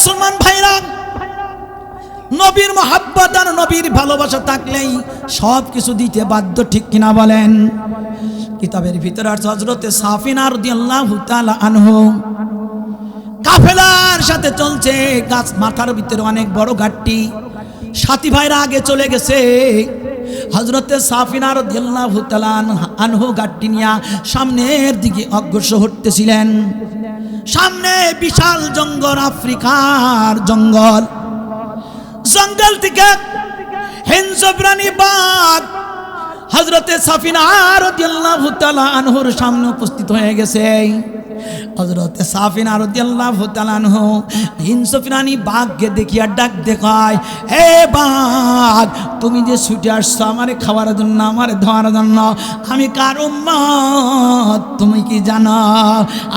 মুসলমান ভাইরা, নবীর মহাব্বত আর নবীর ভালোবাসা থাকলেই সব কিছু দিতে বাধ্য, ঠিক কিনা বলেন? কিতাবের ভিতরে আছে হজরতে সাফিনার দিয়াল্লাহু তাআলা আনহু। কাফেলার সাথে চলছে, গাছ মাথার ভিতরে অনেক বড় ঘাটটি সাথী ভাইরা আগে চলে গেছে। হজরতে সাফিনার দিয়াল্লাহু তাআলা আনহু ঘাটটি নিয়ে সামনের দিকে অগ্রসর হতেছিলেন। সামনে বিশাল জঙ্গল, আফ্রিকার জঙ্গল। জঙ্গল থেকে হিংস্র প্রাণী বাঘ হজরতে সাফিনা আর সামনে উপস্থিত হয়ে গেছে। হজরতে সাফিনা আনহু হিংস্র প্রাণী বাঘকে দেখিয়া ডাক দেখায়, হে বাঘ, তুমি যে ছুটে আসছো আমারে খাওয়ার জন্য, আমারে ধোয়ার জন্য, আমি কার তুমি কি জানো?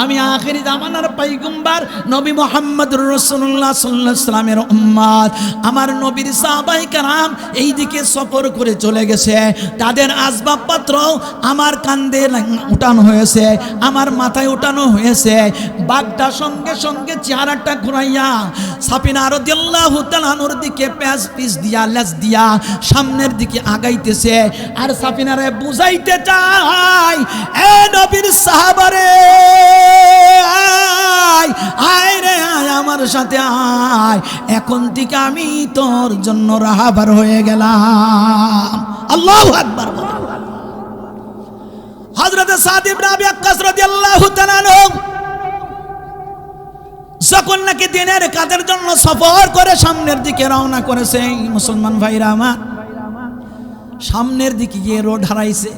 আমি আখেরি জামানার পাইগম্বার নবী মোহাম্মদ রসুল্লাহ সাল্লাহ সাল্লামের উম্মত। আমার নবীর সাহাবাই কারাম এই দিকে সফর করে চলে গেছে। তাদের আসবাবপত্র আমার কান্দে উঠানো হয়েছে, আমার মাথায় উঠানো হয়েছে বাঘটা সঙ্গে সঙ্গে চেহারাটা ঘুরাইয়া সাপিনা রদিয়াল্লাহু তাআলার দিকে প্যাস পিস দিয়া, লেজ দিয়া সামনের দিকে আগাইতেছে। আর সাপিনারে বুঝাইতে চাই, এ নবীর সাহাবারে, আয় রে, আয় আমার সাথে, আয়। এখন থেকে আমি তোর জন্য রাহাবার হয়ে গেলাম। আল্লাহু আকবার হযরত সাদ ইবনে আবি আক্কাস রাদিয়াল্লাহু তাআলা যখন নাকি দিনের কাদের জন্য সফর করে সামনের দিকে রওনা করেছে মুসলমান ভাইরা আমার, সামনের দিকে গিয়ে রোড হারাইছে।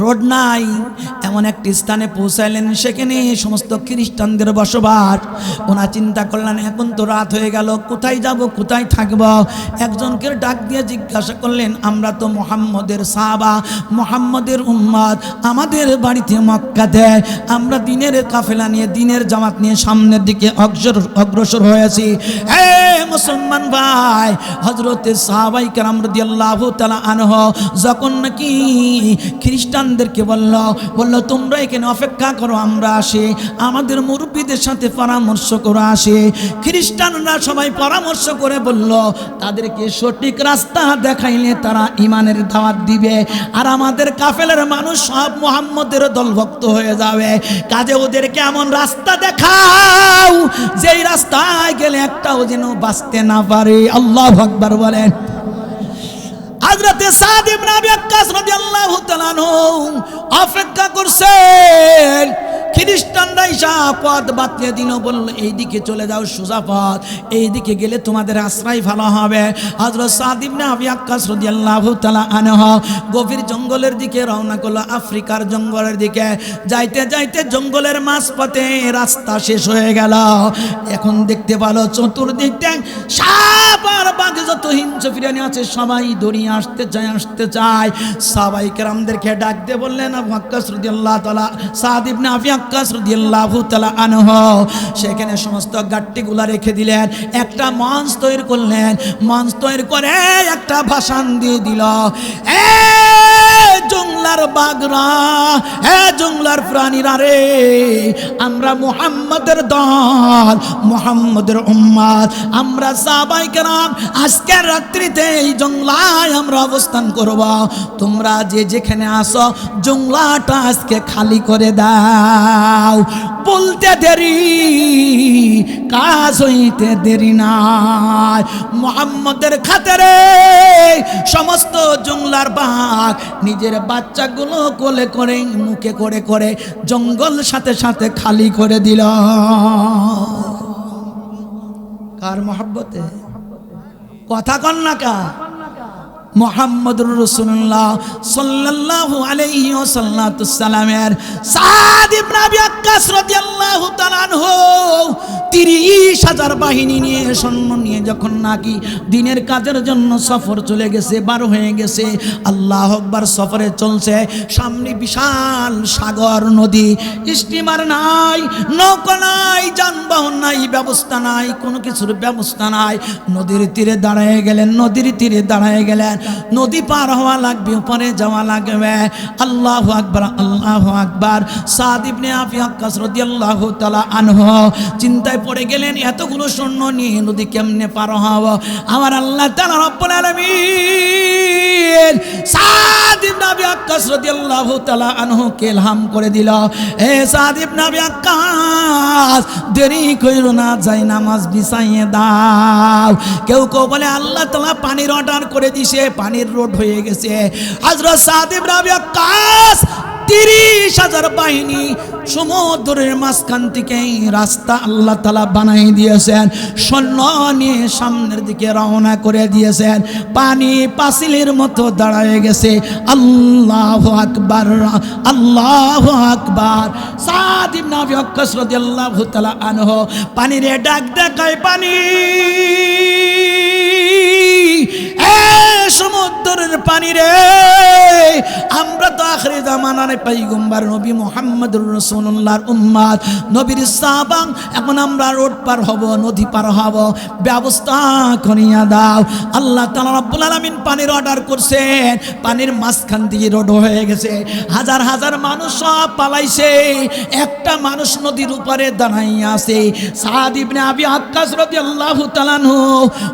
রোড নাই, এমন একটি স্থানে পৌঁছাইলেন সেখানে সমস্ত খ্রিস্টানদের বসবাস। ওনা চিন্তা করলেন, এখন তো রাত হয়ে গেল, কোথায় যাব, কোথায় থাকব? একজনকে ডাক দিয়ে জিজ্ঞাসা করলেন, আমরা তো মোহাম্মদের সাহাবা, মোহাম্মদের উম্মত আমাদের বাড়িতে মক্কাতে আমরা দিনের কাফেলা নিয়ে, দিনের জামাত নিয়ে সামনের দিকে অগ্রসর অগ্রসর হয়েছি। হে মুসলমান ভাই হজরতে সাহাবাই কারাম রাদিয়াল্লাহু তাআলা আনহ, যখন নাকি খ্রিস্টানদেরকে বলল বলল, তোমরা এখানে অপেক্ষা করো, আমরা আসি। আমাদের মুরব্বীদের সাথে পরামর্শ করে আসি। খ্রিস্টানরা সবাই পরামর্শ করে বলল, তাদেরকে সঠিক রাস্তা দেখাইলে তারা ইমানের দাওয়াত দিবে। আর আমাদের কাফেলের মানুষ সব মোহাম্মদের দলভক্ত হয়ে যাবে। কাজে ওদেরকে এমন রাস্তা দেখাও, যেই রাস্তায় গেলে একটাও যেন বাঁচতে না পারে। আল্লাহ আকবার বলেন। হযরতে সাদ ইবনে আবি আক্কাস রাদিয়াল্লাহু তাআলা অপেক্ষা করছেন। খ্রিস্টানরা ইসা পথ বাতলে দিল, বলল, এইদিকে চলে যাও সোজা পথ, এইদিকে গেলে তোমাদের আশ্রয় ভালো হবে। হযরত সাদ ইবনে আবি ওয়াক্কাস রাদিয়াল্লাহু গভীর জঙ্গলের দিকে রওনা করল, আফ্রিকার জঙ্গলের দিকে। যাইতে যাইতে জঙ্গলের মাঝপথে রাস্তা শেষ হয়ে গেল। এখন দেখতে ভালো চতুর্দিকটা সাপ আর বাঘ যত হিংস ফিরানি আছে, সবাই দড়িয়ে আসতে চায় আসতে চায়। সাবাই কেরামদেরকে ডাকতে বললেন, আবু আক্কাস রাদিয়াল্লাহু তাআলা, সাদ ইবনে আবি আক্কাস রাদিয়াল্লাহু তাআলা আনহু, সেখানে সমস্ত গাট্টিগুলা রেখে দিলেন, একটা মঞ্চ তৈরি করলেন, মঞ্চ তৈরি করে একটা ভাষণ দিয়ে দিল। এ জংলার বাগরা, হে জংলার প্রাণীরা রে, আমরা মুহাম্মাদের দল, মুহাম্মাদের উম্মাদ, আমরা সাহাবাই কেরাম আজকের রাত্রিতে এই জংলায় আমরা অবস্থান করব। তোমরা যে যেখানে আসো জংলাটা আজকে খালি করে দাও। বলতে দেরি, কাজ হইতে দেরি নাই। মোহাম্মদের খাতেরে সমস্ত জংলার বাঘ নিজের বাচ্চাগুলো কোলে করে, মুখে করে করে, জঙ্গল সাথে সাথে খালি করে দিল। কার মহাব্বতে? কথা কন না কা মোহাম্মদুর রসুল্লাহ সাল্লাহ আলাইহি ওয়াসাল্লামের সাদ ইবনে 30 হাজার বাহিনী নিয়ে, সৈন্য নিয়ে যখন নাকি দিনের কাজের জন্য সফর চলে গেছে, বার হয়ে গেছে, আল্লাহ আকবার সফরে চলছে, সামনে বিশাল সাগর নদী, স্টিমার নাই, নৌকা যানবাহন নাই, ব্যবস্থা নাই, কোনো কিছুর ব্যবস্থা নাই। নদীর তীরে দাঁড়ায় গেলেন, নদীর তীরে দাঁড়ায় গেলেন। নদী পার হওয়া লাগবে, উপরে যাওয়া লাগবে। আল্লাহ আকবার আল্লাহ আকবার। সাদ ইবনে আফি রাদিয়াল্লাহু তাআলা আনহু চিন্তায় পড়ে গেলেন, এতগুলো স্বর্ণ নিয়ে নদী কেমনে পার হব? আমার আল্লাহ তাআলা রব্বুল আলামিন সাদ ইবনে আবি আক্কাস রাদিয়াল্লাহু তাআলা আনহুকে করে দিল। এ সাদিব আবি আক্কাস দেরি কইরো না, যাই নামাজ বিছাইয়ে দাও। কেউ কেউ বলে, আল্লাহ তালা পানির অর্ডার করে দিছে, পানির রোড হয়ে গেছে। হাজরত সাদিব রাবিয়া কাস তিরিশ হাজার বাহিনী সমুদ্রের মাঝখান থেকে রাস্তা আল্লাহ তালা বানাই দিয়েছেন। সৈন্য নিয়ে সামনের দিকে রওনা করে দিয়েছেন। পানি পাসিলের মতো দাঁড়ায় গেছে। আল্লাহ আকবার আল্লাহ আকবার। সাদিম নাবি অক্কস আল্লাহ তালা আনহ পানিরে ডাক দেখায় পানি। সমুদ্রের পানি রে। আমরা তো আখরি জামানার পাইগম্বার নবী মোহাম্মদুর রসুল্লাহর উম্মাদ নবীর সাবাং এখন আমরা রোড পার হব, নদী পার হব। ব্যবস্থা করিয়া দাও। আল্লাহ তালা রব্বুল আলমিন পানির অর্ডার করছেন। পানির মাঝখান দিয়ে রোড হয়ে গেছে। হাজার হাজার মানুষ সব পালাইছে। একটা মানুষ নদীর উপরে দাঁড়াইয়া আছে। সাদ ইবনে আবি আক্কাস রাদিয়াল্লাহু তাআলাহু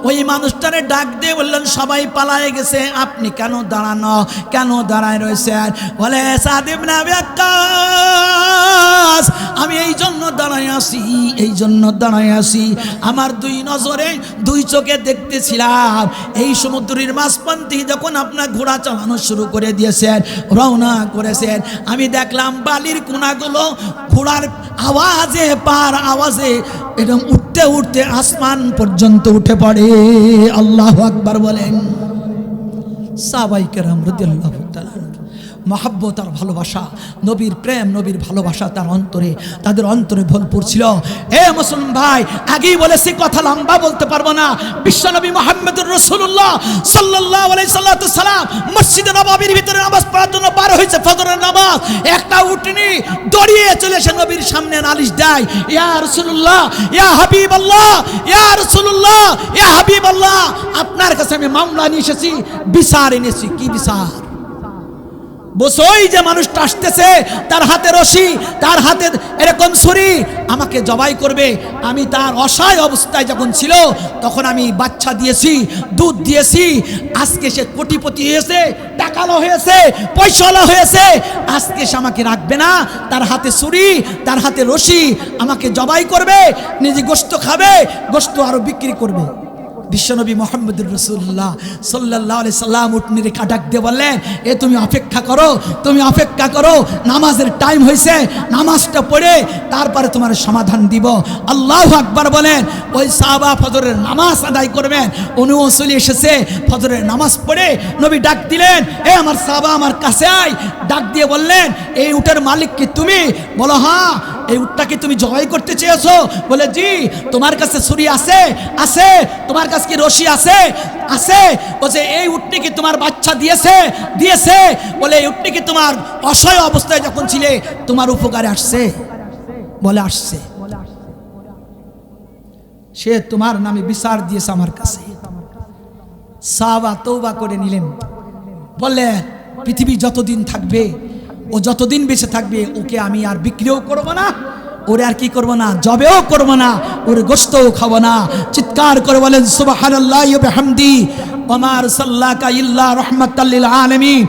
ওই মানুষটারে ডাক দিয়ে বললেন, সবাই পালায়ে গেছে। আপনি কেন দাঁড়ানো? কেন দাঁড়ায় রয়েছেন? বলে, সাদ ইবনে আবি আক্কাস, আমি এই জন্য দাঁড়ায় আসি এই জন্য দাঁড়ায় আসি আমার দুই নজরে দুই চোখে দেখতেছিলাম। এই সমুদ্রের মাঝপন্থী যখন আপনার ঘোড়া চালানো শুরু করে দিয়েছেন, রওনা করেছেন, আমি দেখলাম বালির কোনাগুলো ঘোড়ার আওয়াজে, পার আওয়াজে এরকম উঠতে উঠতে আসমান পর্যন্ত উঠে পড়ে। আল্লাহ আকবার বলেন। সাবাইকেরাম আল্লাহ তাআলা মহাব্বত আর ভালোবাসা। নবীর প্রেম, নবীর ভালোবাসা তার অন্তরে, তাদের অন্তরে ভরপুর ছিল। এ মুসলমান ভাই, আগেই বলেছি, কথা লম্বা বলতে পারব না। বিশ্বনবী মোহাম্মদুর রসুল্লাহ সাল্লাহ সালাম মসজিদে নবাবির ভিতরে নামাজ পড়ার জন্য বার হয়েছে, ফজরের নামাজ। একটা উঠনি দড়িয়ে চলে এসে নবীর সামনে নালিশ দেয়, ইয়া রসুল্লাহ ইয়া হাবিব আল্লাহ ইয়া রসুল্লাহ ইয়া হাবিব আল্লাহ আপনার কাছে আমি মামলা নিয়ে এসেছি, বিচার এনেছি। কি বিচার? বসই যে মানুষটা আসতেছে, তার হাতে রশি, তার হাতে এরকম ছুরি, আমাকে জবাই করবে। আমি তার অসহায় অবস্থায় যখন ছিল, তখন আমি বাচ্চা দিয়েছি, দুধ দিয়েছি। আজকে সে কোটিপতি হয়েছে, টাকালো হয়েছে পয়সাওয়ালা হয়েছে। আজকে সে আমাকে রাখবে না, তার হাতে ছুরি, তার হাতে রশি, আমাকে জবাই করবে, নিজে গোস্ত খাবে গোস্ত আরও বিক্রি করবে। বিশ্বনবী মোহাম্মদুর রসুল্লাহ সাল্লাহ আলি সাল্লাম উঠনিরে কাটাক দিয়ে বললেন এ, তুমি অপেক্ষা করো, তুমি অপেক্ষা করো, নামাজের টাইম হয়েছে নামাজটা পড়ে তারপরে তোমার সমাধান দিব। আল্লাহ আকবার বলেন, ওই সাহাবা ফজরের নামাজ আদায় করবেন। উনিও চলে এসেছে, ফজরের নামাজ পড়ে নবী ডাক দিলেন, এ, আমার সাহাবা আমার কাছে আয়। ডাক দিয়ে বললেন, এই উটের মালিক কি তুমি বলো হ্যাঁ এই উটটাকে তুমি জবাই করতে চেয়েছো? বলে, জি, তোমার কাছে ছুরি আছে আছে, তোমার কাছে কি রশি আছে আছে? বলছে, এই উটটি কি তোমার বাচ্চা দিয়েছে দিয়েছে? বলে, এই উটটি কি তোমার অসহায় অবস্থায় যখন ছিলে, তোমার উপকারে আসছে? বলে, আসছে। সে তোমার নামে বিচার দিয়েছে আমার কাছে। সাবা তৌবা করে নিলেন। বললে পৃথিবী যতদিন থাকবে ও যতদিন বেঁচে থাকবে, ওকে আমি আর বিক্রিও করব না, ওরে আর কি করব না, জবেও করব না, ওর গোস্তও খাব না। চিৎকার করে বলেন, সুবহানাল্লাহি ওয়া বিহামদি ওমার সাল্লাকা ইল্লা রাহমাতাল লিল আলামিন।